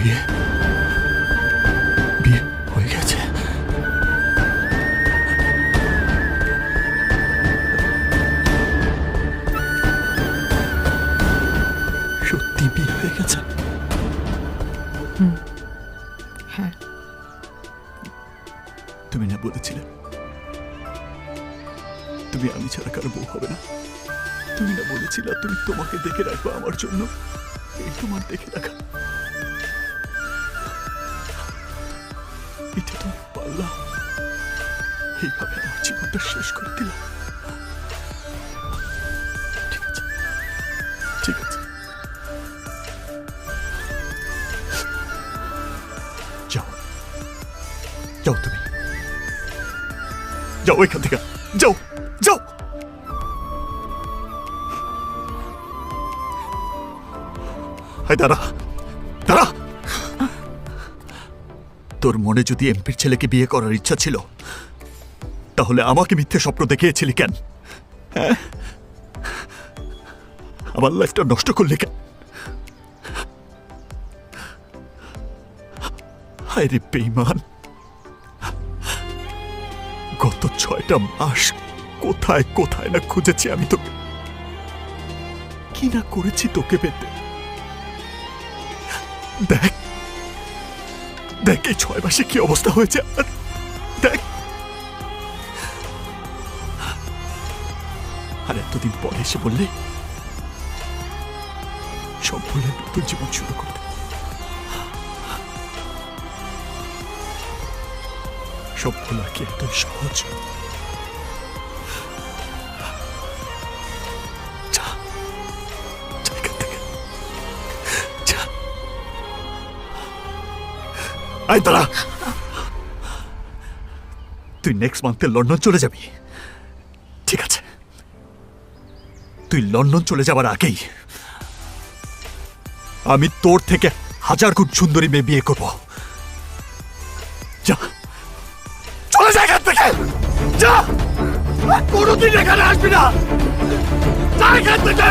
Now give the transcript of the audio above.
বিয়ে? বিয়ে হয়ে গেছে। সত্যি বিয়ে হয়ে গেছে? হ্যাঁ। তুমি না বলেছিলে? তুমি আমি ছাড়া কারও বউ হবে না। তুমি না বলেছিলে তুমি তোমাকে দেখে রাখব আমার জন্য। এই তোমার দেখে রাখা। এটা তুমি পারলা এইভাবে আমার জীবনটা শেষ করে দিলাম। যাও। যাও এখান থেকে। যাও। যাও। হাই দাঁড়া। দাঁড়া। তোর মনে যদি এমপির ছেলেকে বিয়ে করার ইচ্ছা ছিল, তাহলে আমাকে মিথ্যে স্বপ্ন দেখিয়েছিলি কেন? হ্যাঁ? আমার লাইফটা নষ্ট করলি কেন? হায় রে বেইমান গত ছয়টা মাস কোথায় কোথায় না খুঁজেছি আমি তোকে? কি না করেছি তোকে পেতে? দেখ দেখ ছয় মাসে কি অবস্থা হয়েছে। আমার দেখ। আর এতদিন পরে এসে বললে সব ভুলে নতুন জীবন শুরু করতে। সব ভোলা কি এত সহজ। আয় তুই নেক্সট মান্থে লন্ডন চলে যাবি। ঠিক আছে। তুই লন্ডন চলে যাবার আগেই আমি তোর থেকে হাজার গুণ সুন্দরী মেয়ে বিয়ে করব। যা। চলে যা এখান থেকে। যা। কোনোদিন এখানে আসবি না। যা এখান থেকে।